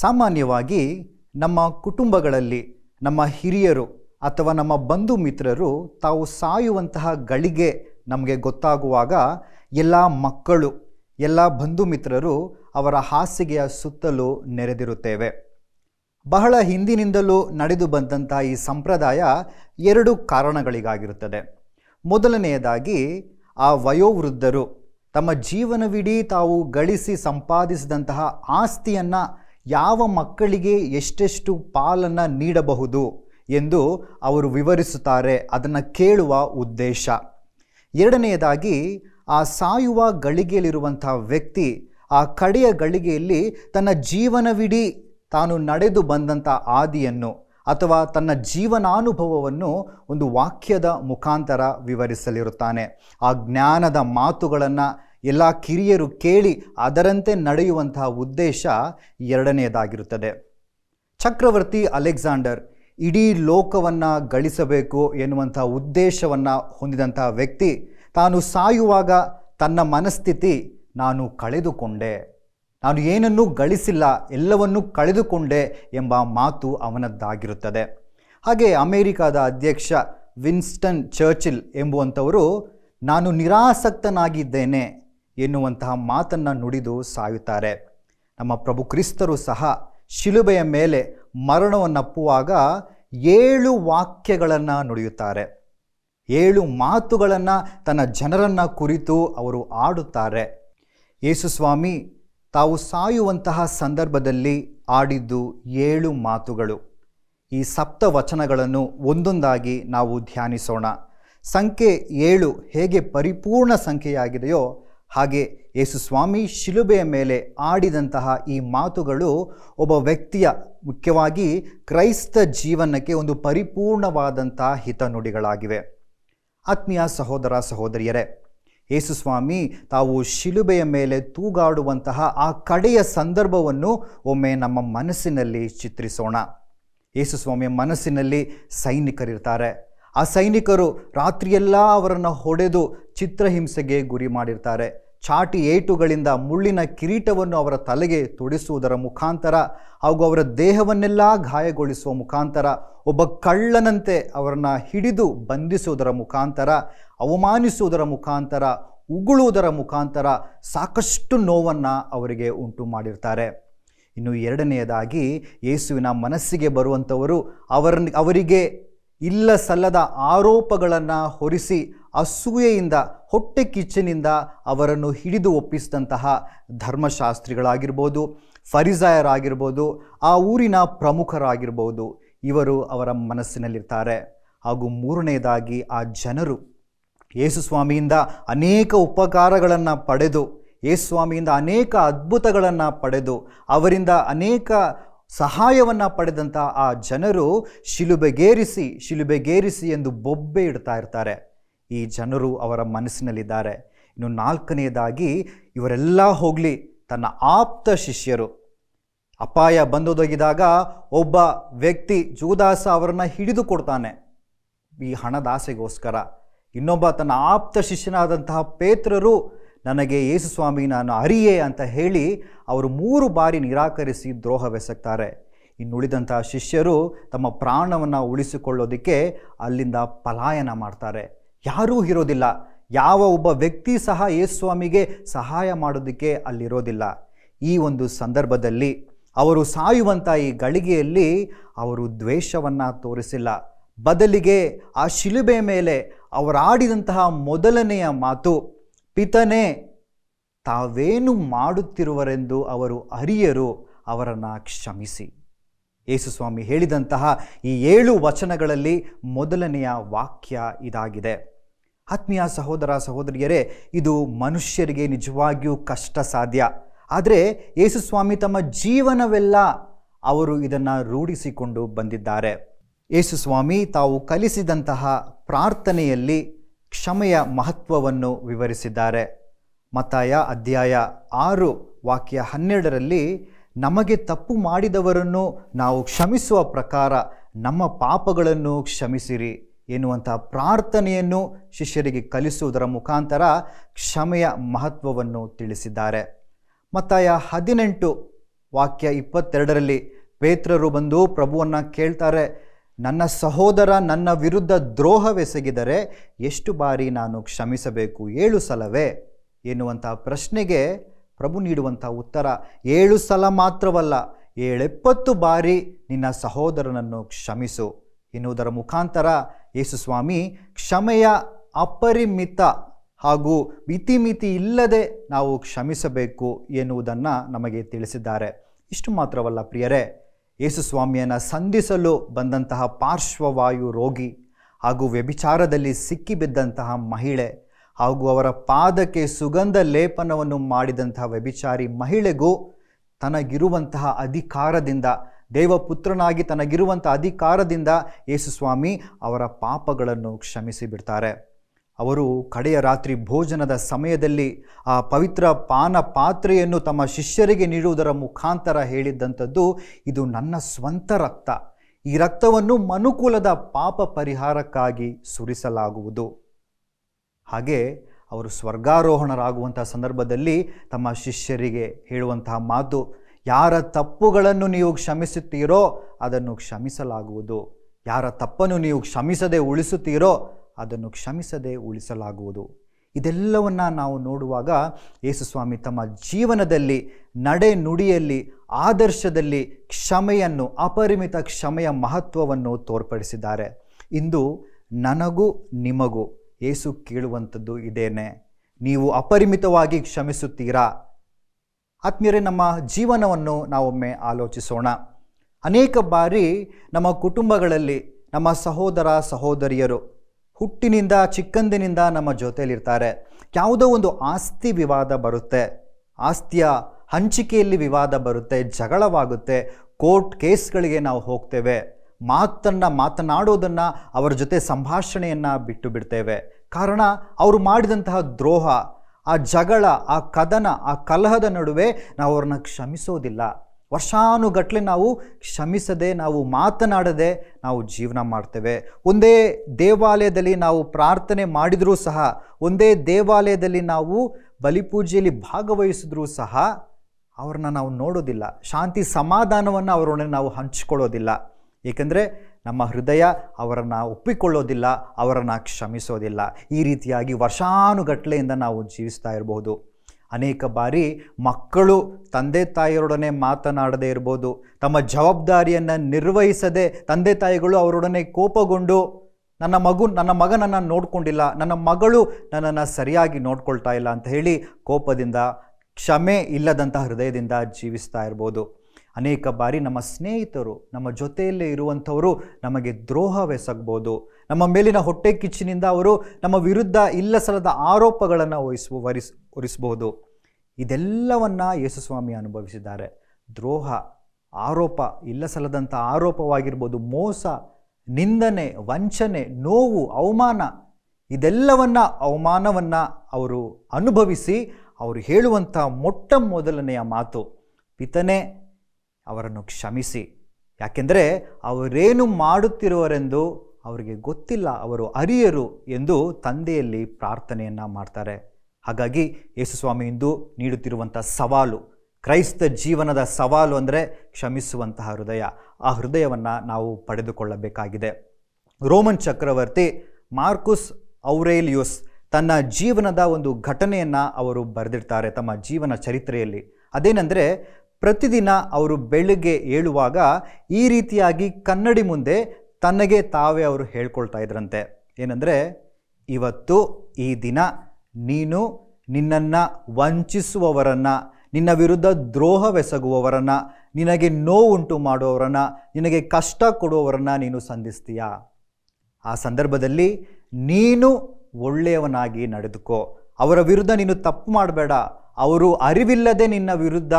ಸಾಮಾನ್ಯವಾಗಿ ನಮ್ಮ ಕುಟುಂಬಗಳಲ್ಲಿ ನಮ್ಮ ಹಿರಿಯರು ಅಥವಾ ನಮ್ಮ ಬಂಧು ಮಿತ್ರರು ತಾವು ಸಾಯುವಂತಹ ಗಳಿಗೆ ನಮಗೆ ಗೊತ್ತಾಗುವಾಗ ಎಲ್ಲ ಮಕ್ಕಳು, ಎಲ್ಲ ಬಂಧು ಮಿತ್ರರು ಅವರ ಹಾಸಿಗೆಯ ಸುತ್ತಲೂ ನೆರೆದಿರುತ್ತೇವೆ. ಬಹಳ ಹಿಂದಿನಿಂದಲೂ ನಡೆದು ಬಂದಂತಹ ಈ ಸಂಪ್ರದಾಯ ಎರಡು ಕಾರಣಗಳಿಗಾಗಿರುತ್ತದೆ. ಮೊದಲನೆಯದಾಗಿ, ಆ ವಯೋವೃದ್ಧರು ತಮ್ಮ ಜೀವನವಿಡೀ ತಾವು ಗಳಿಸಿ ಸಂಪಾದಿಸಿದಂತಹ ಆಸ್ತಿಯನ್ನು ಯಾವ ಮಕ್ಕಳಿಗೆ ಎಷ್ಟೆಷ್ಟು ಪಾಲನ್ನು ನೀಡಬಹುದು ಎಂದು ಅವರು ವಿವರಿಸುತ್ತಾರೆ, ಅದನ್ನು ಕೇಳುವ ಉದ್ದೇಶ. ಎರಡನೆಯದಾಗಿ, ಆ ಸಾಯುವ ಗಳಿಗೆಯಲ್ಲಿರುವಂಥ ವ್ಯಕ್ತಿ, ಆ ಕಡೆಯ ಗಳಿಗೆಯಲ್ಲಿ ತನ್ನ ಜೀವನವಿಡೀ ತಾನು ನಡೆದು ಬಂದಂಥ ಆದಿಯನ್ನು ಅಥವಾ ತನ್ನ ಜೀವನಾನುಭವವನ್ನು ಒಂದು ವಾಕ್ಯದ ಮುಖಾಂತರ ವಿವರಿಸಲಿರುತ್ತಾನೆ. ಆ ಜ್ಞಾನದ ಮಾತುಗಳನ್ನು ಎಲ್ಲ ಕಿರಿಯರು ಕೇಳಿ ಅದರಂತೆ ನಡೆಯುವಂತಹ ಉದ್ದೇಶ ಎರಡನೆಯದಾಗಿರುತ್ತದೆ. ಚಕ್ರವರ್ತಿ ಅಲೆಕ್ಸಾಂಡರ್, ಇಡೀ ಲೋಕವನ್ನು ಗಳಿಸಬೇಕು ಎನ್ನುವಂಥ ಉದ್ದೇಶವನ್ನು ಹೊಂದಿದಂಥ ವ್ಯಕ್ತಿ ತಾನು ಸಾಯುವಾಗ ತನ್ನ ಮನಸ್ಥಿತಿ, ನಾನು ಕಳೆದುಕೊಂಡೆ, ನಾನು ಏನನ್ನೂ ಗಳಿಸಿಲ್ಲ, ಎಲ್ಲವನ್ನೂ ಕಳೆದುಕೊಂಡೆ ಎಂಬ ಮಾತು ಅವನದ್ದಾಗಿರುತ್ತದೆ. ಹಾಗೆ ಅಮೇರಿಕಾದ ಅಧ್ಯಕ್ಷ ವಿನ್ಸ್ಟನ್ ಚರ್ಚಿಲ್ ಎಂಬುವಂಥವರು, ನಾನು ನಿರಾಸಕ್ತನಾಗಿದ್ದೇನೆ ಎನ್ನುವಂತಹ ಮಾತನ್ನು ನುಡಿದು ಸಾಯುತ್ತಾರೆ. ನಮ್ಮ ಪ್ರಭು ಕ್ರಿಸ್ತರು ಸಹ ಶಿಲುಬೆಯ ಮೇಲೆ ಮರಣವನ್ನಪ್ಪುವಾಗ ಏಳು ವಾಕ್ಯಗಳನ್ನು ನುಡಿಯುತ್ತಾರೆ. ಏಳು ಮಾತುಗಳನ್ನು ತನ್ನ ಜನರನ್ನು ಕುರಿತು ಅವರು ಆಡುತ್ತಾರೆ. ಯೇಸುಸ್ವಾಮಿ ತಾವು ಸಾಯುವಂತಹ ಸಂದರ್ಭದಲ್ಲಿ ಆಡಿದ್ದು ಏಳು ಮಾತುಗಳು. ಈ ಸಪ್ತ ವಚನಗಳನ್ನು ಒಂದೊಂದಾಗಿ ನಾವು ಧ್ಯಾನಿಸೋಣ. ಸಂಖ್ಯೆ ಏಳು ಹೇಗೆ ಪರಿಪೂರ್ಣ ಸಂಖ್ಯೆಯಾಗಿದೆಯೋ ಹಾಗೆ ಯೇಸು ಸ್ವಾಮಿ ಶಿಲುಬೆಯ ಮೇಲೆ ಆಡಿದಂತಹ ಈ ಮಾತುಗಳು ಒಬ್ಬ ವ್ಯಕ್ತಿಯ ಮುಖ್ಯವಾಗಿ ಕ್ರೈಸ್ತ ಜೀವನಕ್ಕೆ ಒಂದು ಪರಿಪೂರ್ಣವಾದಂಥ ಹಿತನುಡಿಗಳಾಗಿವೆ. ಆತ್ಮೀಯ ಸಹೋದರ ಸಹೋದರಿಯರೇ ಯೇಸುಸ್ವಾಮಿ ತಾವು ಶಿಲುಬೆಯ ಮೇಲೆ ತೂಗಾಡುವಂತಹ ಆ ಕಡೆಯ ಸಂದರ್ಭವನ್ನು ಒಮ್ಮೆ ನಮ್ಮ ಮನಸ್ಸಿನಲ್ಲಿ ಚಿತ್ರಿಸೋಣ. ಯೇಸುಸ್ವಾಮಿಯ ಮನಸ್ಸಿನಲ್ಲಿ ಸೈನಿಕರಿರ್ತಾರೆ. ಆ ಸೈನಿಕರು ರಾತ್ರಿಯೆಲ್ಲ ಅವರನ್ನು ಹೊಡೆದು ಚಿತ್ರಹಿಂಸೆಗೆ ಗುರಿ ಮಾಡಿರ್ತಾರೆ. ಚಾಟಿ ಏಟುಗಳಿಂದ ಮುಳ್ಳಿನ ಕಿರೀಟವನ್ನು ಅವರ ತಲೆಗೆ ತೊಡಿಸುವುದರ ಮುಖಾಂತರ ಹಾಗೂ ಅವರ ದೇಹವನ್ನೆಲ್ಲ ಗಾಯಗೊಳಿಸುವ ಮುಖಾಂತರ, ಒಬ್ಬ ಕಳ್ಳನಂತೆ ಅವರನ್ನು ಹಿಡಿದು ಬಂಧಿಸುವುದರ ಮುಖಾಂತರ, ಅವಮಾನಿಸುವುದರ ಮುಖಾಂತರ, ಉಗುಳುವುದರ ಮುಖಾಂತರ ಸಾಕಷ್ಟು ನೋವನ್ನು ಅವರಿಗೆ ಉಂಟು ಮಾಡಿರ್ತಾರೆ. ಇನ್ನು ಎರಡನೆಯದಾಗಿ, ಯೇಸುವಿನ ಮನಸ್ಸಿಗೆ ಬರುವಂಥವರು ಅವರ, ಅವರಿಗೆ ಇಲ್ಲ ಸಲ್ಲದ ಆರೋಪಗಳನ್ನು ಹೊರಿಸಿ ಅಸೂಯೆಯಿಂದ, ಹೊಟ್ಟೆ ಕಿಚ್ಚಿನಿಂದ ಅವರನ್ನು ಹಿಡಿದು ಒಪ್ಪಿಸಿದಂತಹ ಧರ್ಮಶಾಸ್ತ್ರಿಗಳಾಗಿರ್ಬೋದು ಫರಿಜಾಯರಾಗಿರ್ಬೋದು ಆ ಊರಿನ ಪ್ರಮುಖರಾಗಿರ್ಬೋದು, ಇವರು ಅವರ ಮನಸ್ಸಿನಲ್ಲಿರ್ತಾರೆ. ಹಾಗೂ ಮೂರನೆಯದಾಗಿ ಆ ಜನರು ಯೇಸುಸ್ವಾಮಿಯಿಂದ ಅನೇಕ ಉಪಕಾರಗಳನ್ನು ಪಡೆದು ಯೇಸುಸ್ವಾಮಿಯಿಂದ ಅನೇಕ ಅದ್ಭುತಗಳನ್ನು ಪಡೆದು, ಅವರಿಂದ ಅನೇಕ ಸಹಾಯವನ್ನು ಪಡೆದಂಥ ಆ ಜನರು ಶಿಲುಬೆಗೇರಿಸಿ ಶಿಲುಬೆಗೇರಿಸಿ ಎಂದು ಬೊಬ್ಬೆ ಇಡ್ತಾ ಇರ್ತಾರೆ. ಈ ಜನರು ಅವರ ಮನಸ್ಸಿನಲ್ಲಿದ್ದಾರೆ. ಇನ್ನು ನಾಲ್ಕನೆಯದಾಗಿ, ಇವರೆಲ್ಲ ಹೋಗಲಿ, ತನ್ನ ಆಪ್ತ ಶಿಷ್ಯರು. ಅಪಾಯ ಬಂದೋದಗಿದಾಗ ಒಬ್ಬ ವ್ಯಕ್ತಿ ಜೂದಾಸ ಅವರನ್ನು ಹಿಡಿದು ಕೊಡ್ತಾನೆ. ಈ ಹಣದಾಸೆಗೋಸ್ಕರ. ಇನ್ನೊಬ್ಬ ತನ್ನ ಆಪ್ತ ಶಿಷ್ಯನಾದಂತಹ ಪೇತ್ರರು ನನಗೆ ಯೇಸುಸ್ವಾಮಿ ನಾನು ಅರಿಯೇ ಅಂತ ಹೇಳಿ ಅವರು ಮೂರು ಬಾರಿ ನಿರಾಕರಿಸಿ ದ್ರೋಹವೆಸಗ್ತಾರೆ. ಇನ್ನುಳಿದಂತಹ ಶಿಷ್ಯರು ತಮ್ಮ ಪ್ರಾಣವನ್ನು ಉಳಿಸಿಕೊಳ್ಳೋದಕ್ಕೆ ಅಲ್ಲಿಂದ ಪಲಾಯನ ಮಾಡ್ತಾರೆ. ಯಾರೂ ಇರೋದಿಲ್ಲ. ಯಾವ ಒಬ್ಬ ವ್ಯಕ್ತಿ ಸಹ ಯೇಸುಸ್ವಾಮಿಗೆ ಸಹಾಯ ಮಾಡೋದಕ್ಕೆ ಅಲ್ಲಿರೋದಿಲ್ಲ. ಈ ಒಂದು ಸಂದರ್ಭದಲ್ಲಿ ಅವರು ಸಾಯುವಂಥ ಈ ಗಳಿಗೆಯಲ್ಲಿ ಅವರು ದ್ವೇಷವನ್ನು ತೋರಿಸಿಲ್ಲ. ಬದಲಿಗೆ ಆ ಶಿಲುಬೆ ಮೇಲೆ ಅವರಾಡಿದಂತಹ ಮೊದಲನೆಯ ಮಾತು ಪಿತನೇ ತಾವೇನು ಮಾಡುತ್ತಿರುವರೆಂದು ಅವರು ಅರಿಯರು, ಅವರನ್ನು ಕ್ಷಮಿಸಿ. ಯೇಸುಸ್ವಾಮಿ ಹೇಳಿದಂತಹ ಈ ಏಳು ವಚನಗಳಲ್ಲಿ ಮೊದಲನೆಯ ವಾಕ್ಯ ಇದಾಗಿದೆ. ಆತ್ಮೀಯ ಸಹೋದರ ಸಹೋದರಿಯರೇ, ಇದು ಮನುಷ್ಯರಿಗೆ ನಿಜವಾಗಿಯೂ ಕಷ್ಟ ಸಾಧ್ಯ. ಆದರೆ ಯೇಸುಸ್ವಾಮಿ ತಮ್ಮ ಜೀವನವೆಲ್ಲ ಅವರು ಇದನ್ನು ರೂಢಿಸಿಕೊಂಡು ಬಂದಿದ್ದಾರೆ. ಯೇಸುಸ್ವಾಮಿ ತಾವು ಕಲಿಸಿದಂತಹ ಪ್ರಾರ್ಥನೆಯಲ್ಲಿ ಕ್ಷಮೆಯ ಮಹತ್ವವನ್ನು ವಿವರಿಸಿದ್ದಾರೆ. ಮತಾಯ ಅಧ್ಯಾಯ ಆರು, ವಾಕ್ಯ ಹನ್ನೆರಡರಲ್ಲಿ, ನಮಗೆ ತಪ್ಪು ಮಾಡಿದವರನ್ನು ನಾವು ಕ್ಷಮಿಸುವ ಪ್ರಕಾರ ನಮ್ಮ ಪಾಪಗಳನ್ನು ಕ್ಷಮಿಸಿರಿ ಎನ್ನುವಂಥ ಪ್ರಾರ್ಥನೆಯನ್ನು ಶಿಷ್ಯರಿಗೆ ಕಲಿಸುವುದರ ಮುಖಾಂತರ ಕ್ಷಮೆಯ ಮಹತ್ವವನ್ನು ತಿಳಿಸಿದ್ದಾರೆ. ಮತ್ತಾಯ ಹದಿನೆಂಟು, ವಾಕ್ಯ ಇಪ್ಪತ್ತೆರಡರಲ್ಲಿ ಪೇತ್ರರು ಬಂದು ಪ್ರಭುವನ್ನು ಕೇಳ್ತಾರೆ ನನ್ನ ಸಹೋದರ ನನ್ನ ವಿರುದ್ಧ ದ್ರೋಹವೆಸಗಿದರೆ ಎಷ್ಟು ಬಾರಿ ನಾನು ಕ್ಷಮಿಸಬೇಕು? ಏಳು ಸಲವೇ? ಎನ್ನುವಂಥ ಪ್ರಶ್ನೆಗೆ ಪ್ರಭು ನೀಡುವಂಥ ಉತ್ತರ, ಏಳು ಸಲ ಮಾತ್ರವಲ್ಲ, ಏಳೆಪ್ಪತ್ತು ಬಾರಿ ನಿನ್ನ ಸಹೋದರನನ್ನು ಕ್ಷಮಿಸು. ಎನ್ನುವುದರ ಮುಖಾಂತರ ಯೇಸುಸ್ವಾಮಿ ಕ್ಷಮೆಯ ಅಪರಿಮಿತ ಹಾಗೂ ಮಿತಿಮಿತಿ ಇಲ್ಲದೆ ನಾವು ಕ್ಷಮಿಸಬೇಕು ಎನ್ನುವುದನ್ನು ನಮಗೆ ತಿಳಿಸಿದ್ದಾರೆ. ಇಷ್ಟು ಮಾತ್ರವಲ್ಲ ಪ್ರಿಯರೇ ಯೇಸುಸ್ವಾಮಿಯನ್ನು ಸಂಧಿಸಲು ಬಂದಂತಹ ಪಾರ್ಶ್ವವಾಯು ರೋಗಿ ಹಾಗೂ ವ್ಯಭಿಚಾರದಲ್ಲಿ ಸಿಕ್ಕಿಬಿದ್ದಂತಹ ಮಹಿಳೆ ಹಾಗೂ ಅವರ ಪಾದಕ್ಕೆ ಸುಗಂಧ ಲೇಪನವನ್ನು ಮಾಡಿದಂತಹ ವ್ಯಭಿಚಾರಿ ಮಹಿಳೆಗೂ ತನಗಿರುವಂತಹ ಅಧಿಕಾರದಿಂದ, ದೇವಪುತ್ರನಾಗಿ ತನಗಿರುವಂಥ ಅಧಿಕಾರದಿಂದ ಯೇಸುಸ್ವಾಮಿ ಅವರ ಪಾಪಗಳನ್ನು ಕ್ಷಮಿಸಿ ಬಿಡ್ತಾರೆ. ಅವರು ಕಡೆಯ ರಾತ್ರಿ ಭೋಜನದ ಸಮಯದಲ್ಲಿ ಆ ಪವಿತ್ರ ಪಾನ ಪಾತ್ರೆಯನ್ನು ತಮ್ಮ ಶಿಷ್ಯರಿಗೆ ನೀಡುವುದರ ಮುಖಾಂತರ ಹೇಳಿದ್ದಂಥದ್ದು ಇದು ನನ್ನ ಸ್ವಂತ ರಕ್ತ. ಈ ರಕ್ತವನ್ನು ಮನುಕುಲದ ಪಾಪ ಪರಿಹಾರಕ್ಕಾಗಿ ಸುರಿಸಲಾಗುವುದು. ಹಾಗೆ ಅವರು ಸ್ವರ್ಗಾರೋಹಣರಾಗುವಂತಹ ಸಂದರ್ಭದಲ್ಲಿ ತಮ್ಮ ಶಿಷ್ಯರಿಗೆ ಹೇಳುವಂತಹ ಮಾತು, ಯಾರ ತಪ್ಪುಗಳನ್ನು ನೀವು ಕ್ಷಮಿಸುತ್ತೀರೋ ಅದನ್ನು ಕ್ಷಮಿಸಲಾಗುವುದು. ಯಾರ ತಪ್ಪನ್ನು ನೀವು ಕ್ಷಮಿಸದೆ ಉಳಿಸುತ್ತೀರೋ ಅದನ್ನು ಕ್ಷಮಿಸದೆ ಉಳಿಸಲಾಗುವುದು. ಇದೆಲ್ಲವನ್ನು ನಾವು ನೋಡುವಾಗ ಯೇಸುಸ್ವಾಮಿ ತಮ್ಮ ಜೀವನದಲ್ಲಿ, ನಡೆ ನುಡಿಯಲ್ಲಿ, ಆದರ್ಶದಲ್ಲಿ ಕ್ಷಮೆಯನ್ನು, ಅಪರಿಮಿತ ಕ್ಷಮೆಯ ಮಹತ್ವವನ್ನು ತೋರ್ಪಡಿಸಿದ್ದಾರೆ. ಇಂದು ನನಗೂ ನಿಮಗೂ ಏಸು ಕೇಳುವಂಥದ್ದು ಇದೇನೆ. ನೀವು ಅಪರಿಮಿತವಾಗಿ ಕ್ಷಮಿಸುತ್ತೀರಾ? ಆತ್ಮೀಯರೇ, ನಮ್ಮ ಜೀವನವನ್ನು ನಾವೊಮ್ಮೆ ಆಲೋಚಿಸೋಣ. ಅನೇಕ ಬಾರಿ ನಮ್ಮ ಕುಟುಂಬಗಳಲ್ಲಿ ನಮ್ಮ ಸಹೋದರ, ಸಹೋದರಿಯರು ಹುಟ್ಟಿನಿಂದ, ಚಿಕ್ಕಂದಿನಿಂದ ನಮ್ಮ ಜೊತೆಯಲ್ಲಿರ್ತಾರೆ. ಯಾವುದೋ ಒಂದು ಆಸ್ತಿ ವಿವಾದ ಬರುತ್ತೆ. ಆಸ್ತಿಯ ಹಂಚಿಕೆಯಲ್ಲಿ ವಿವಾದ ಬರುತ್ತೆ, ಜಗಳವಾಗುತ್ತೆ. ಕೋರ್ಟ್ ಕೇಸ್ಗಳಿಗೆ ನಾವು ಹೋಗ್ತೇವೆ. ಮಾತನ್ನು, ಮಾತನಾಡೋದನ್ನು, ಅವರ ಜೊತೆ ಸಂಭಾಷಣೆಯನ್ನು ಬಿಟ್ಟು ಬಿಡ್ತೇವೆ. ಕಾರಣ, ಅವರು ಮಾಡಿದಂತಹ ದ್ರೋಹ, ಆ ಜಗಳ, ಆ ಕದನ, ಆ ಕಲಹದ ನಡುವೆ ನಾವು ಅವ್ರನ್ನ ಕ್ಷಮಿಸೋದಿಲ್ಲ. ವರ್ಷಾನುಗಟ್ಟಲೆ ನಾವು ಕ್ಷಮಿಸದೆ, ನಾವು ಮಾತನಾಡದೆ ನಾವು ಜೀವನ ಮಾಡ್ತೇವೆ. ಒಂದೇ ದೇವಾಲಯದಲ್ಲಿ ನಾವು ಪ್ರಾರ್ಥನೆ ಮಾಡಿದರೂ ಸಹ, ಒಂದೇ ದೇವಾಲಯದಲ್ಲಿ ನಾವು ಬಲಿಪೂಜೆಯಲ್ಲಿ ಭಾಗವಹಿಸಿದ್ರೂ ಸಹ ಅವ್ರನ್ನ ನಾವು ನೋಡೋದಿಲ್ಲ. ಶಾಂತಿ ಸಮಾಧಾನವನ್ನು ಅವರೊಡನೆ ನಾವು ಹಂಚಿಕೊಳ್ಳೋದಿಲ್ಲ. ಏಕೆಂದರೆ ನಮ್ಮ ಹೃದಯ ಅವರನ್ನು ಒಪ್ಪಿಕೊಳ್ಳೋದಿಲ್ಲ, ಅವರನ್ನು ಕ್ಷಮಿಸೋದಿಲ್ಲ. ಈ ರೀತಿಯಾಗಿ ವರ್ಷಾನುಗಟ್ಟಲೆಯಿಂದ ನಾವು ಜೀವಿಸ್ತಾ ಇರಬಹುದು. ಅನೇಕ ಬಾರಿ ಮಕ್ಕಳು ತಂದೆ ತಾಯಿಯರೊಡನೆ ಮಾತನಾಡದೇ ಇರ್ಬೋದು, ತಮ್ಮ ಜವಾಬ್ದಾರಿಯನ್ನು ನಿರ್ವಹಿಸದೆ ತಂದೆ ತಾಯಿಗಳು ಅವರೊಡನೆ ಕೋಪಗೊಂಡು ನನ್ನ ಮಗು, ನನ್ನ ಮಗ ನನ್ನನ್ನು ನೋಡಿಕೊಂಡಿಲ್ಲ, ನನ್ನ ಮಗಳು ನನ್ನನ್ನು ಸರಿಯಾಗಿ ನೋಡ್ಕೊಳ್ತಾ ಇಲ್ಲ ಅಂತ ಹೇಳಿ ಕೋಪದಿಂದ, ಕ್ಷಮೆ ಇಲ್ಲದಂಥ ಹೃದಯದಿಂದ ಜೀವಿಸ್ತಾ ಇರ್ಬೋದು. ಅನೇಕ ಬಾರಿ ನಮ್ಮ ಸ್ನೇಹಿತರು, ನಮ್ಮ ಜೊತೆಯಲ್ಲೇ ಇರುವಂಥವರು ನಮಗೆ ದ್ರೋಹವೆಸಗ್ಬೋದು ನಮ್ಮ ಮೇಲಿನ ಹೊಟ್ಟೆ ಕಿಚ್ಚಿನಿಂದ ಅವರು ನಮ್ಮ ವಿರುದ್ಧ ಇಲ್ಲ ಸಲದ ಆರೋಪಗಳನ್ನು ವಹಿಸುವ ವರಿಸ್ ಹೊರಿಸ್ಬೋದು ಇದೆಲ್ಲವನ್ನು ಯೇಸುಸ್ವಾಮಿ ಅನುಭವಿಸಿದ್ದಾರೆ. ದ್ರೋಹ, ಆರೋಪ ಇಲ್ಲ ಸಲ್ಲದಂಥ ಆರೋಪವಾಗಿರ್ಬೋದು, ಮೋಸ, ನಿಂದನೆ, ವಂಚನೆ, ನೋವು, ಅವಮಾನ, ಇದೆಲ್ಲವನ್ನು, ಅವಮಾನವನ್ನು ಅವರು ಅನುಭವಿಸಿ, ಅವರು ಹೇಳುವಂಥ ಮೊಟ್ಟ ಮೊದಲನೆಯ ಮಾತು, ಪಿತನೇ ಅವರನ್ನು ಕ್ಷಮಿಸಿ. ಯಾಕೆಂದರೆ ಅವರೇನು ಮಾಡುತ್ತಿರುವರೆಂದು ಅವರಿಗೆ ಗೊತ್ತಿಲ್ಲ. ಅವರು ಅರಿಯರು ಎಂದು ತಂದೆಯಲ್ಲಿ ಪ್ರಾರ್ಥನೆಯನ್ನು ಮಾಡ್ತಾರೆ. ಹಾಗಾಗಿ ಯೇಸುಸ್ವಾಮಿ ಇಂದು ನೀಡುತ್ತಿರುವಂಥ ಸವಾಲು, ಕ್ರೈಸ್ತ ಜೀವನದ ಸವಾಲು ಅಂದರೆ ಕ್ಷಮಿಸುವಂತಹ ಹೃದಯ. ಆ ಹೃದಯವನ್ನು ನಾವು ಪಡೆದುಕೊಳ್ಳಬೇಕಾಗಿದೆ. ರೋಮನ್ ಚಕ್ರವರ್ತಿ ಮಾರ್ಕುಸ್ ಔರೇಲಿಯೋಸ್ ತನ್ನ ಜೀವನದ ಒಂದು ಘಟನೆಯನ್ನು ಅವರು ಬರೆದಿರ್ತಾರೆ ತಮ್ಮ ಜೀವನ ಚರಿತ್ರೆಯಲ್ಲಿ. ಅದೇನೆಂದರೆ ಪ್ರತಿದಿನ ಅವರು ಬೆಳಗ್ಗೆ ಏಳುವಾಗ ಈ ರೀತಿಯಾಗಿ ಕನ್ನಡಿ ಮುಂದೆ ತನಗೆ ತಾವೇ ಅವರು ಹೇಳ್ಕೊಳ್ತಾ ಇದ್ರಂತೆ. ಏನಂದರೆ, ಇವತ್ತು ಈ ದಿನ ನೀನು ನಿನ್ನನ್ನು ವಂಚಿಸುವವರನ್ನು, ನಿನ್ನ ವಿರುದ್ಧ ದ್ರೋಹವೆಸಗುವವರನ್ನು ನಿನಗೆ ನೋವುಂಟು ಮಾಡುವವರನ್ನು, ನಿನಗೆ ಕಷ್ಟ ಕೊಡುವವರನ್ನು ನೀನು ಸಂಧಿಸ್ತೀಯ? ಆ ಸಂದರ್ಭದಲ್ಲಿ ನೀನು ಒಳ್ಳೆಯವನಾಗಿ ನಡೆದುಕೋ. ಅವರ ವಿರುದ್ಧ ನೀನು ತಪ್ಪು ಮಾಡಬೇಡ. ಅವರು ಅರಿವಿಲ್ಲದೆ ನಿನ್ನ ವಿರುದ್ಧ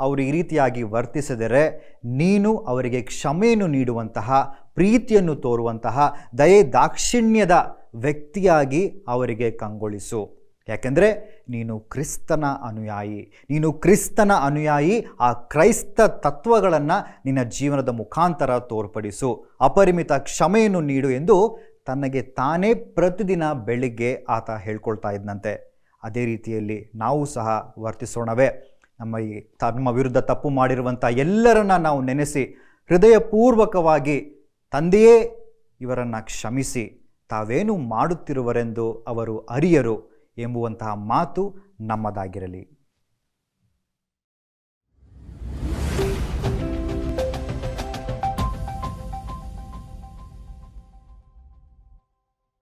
ಅವರು ಈ ರೀತಿಯಾಗಿ ವರ್ತಿಸಿದರೆ ನೀನು ಅವರಿಗೆ ಕ್ಷಮೆಯನ್ನು ನೀಡುವಂತಹ, ಪ್ರೀತಿಯನ್ನು ತೋರುವಂತಹ, ದಯೆ ದಾಕ್ಷಿಣ್ಯದ ವ್ಯಕ್ತಿಯಾಗಿ ಅವರಿಗೆ ಕಂಗೊಳಿಸು. ಯಾಕೆಂದರೆ ನೀನು ಕ್ರಿಸ್ತನ ಅನುಯಾಯಿ. ನೀನು ಕ್ರಿಸ್ತನ ಅನುಯಾಯಿ, ಆ ಕ್ರೈಸ್ತ ತತ್ವಗಳನ್ನು ನಿನ್ನ ಜೀವನದ ಮುಖಾಂತರ ತೋರ್ಪಡಿಸು. ಅಪರಿಮಿತ ಕ್ಷಮೆಯನ್ನು ನೀಡು ಎಂದು ತನಗೆ ತಾನೇ ಪ್ರತಿದಿನ ಬೆಳಿಗ್ಗೆ ಆತ ಹೇಳ್ಕೊಳ್ತಾ ಇದ್ದಂತೆ ಅದೇ ರೀತಿಯಲ್ಲಿ ನಾವು ಸಹ ವರ್ತಿಸೋಣವೇ. ನಮ್ಮ ಈ ತಮ್ಮ ವಿರುದ್ಧ ತಪ್ಪು ಮಾಡಿರುವಂಥ ಎಲ್ಲರನ್ನ ನಾವು ನೆನೆಸಿ, ಹೃದಯಪೂರ್ವಕವಾಗಿ ತಂದೆಯೇ ಇವರನ್ನು ಕ್ಷಮಿಸಿ, ತಾವೇನು ಮಾಡುತ್ತಿರುವರೆಂದು ಅವರು ಅರಿಯರು ಎಂಬುವಂತಹ ಮಾತು ನಮ್ಮದಾಗಿರಲಿ.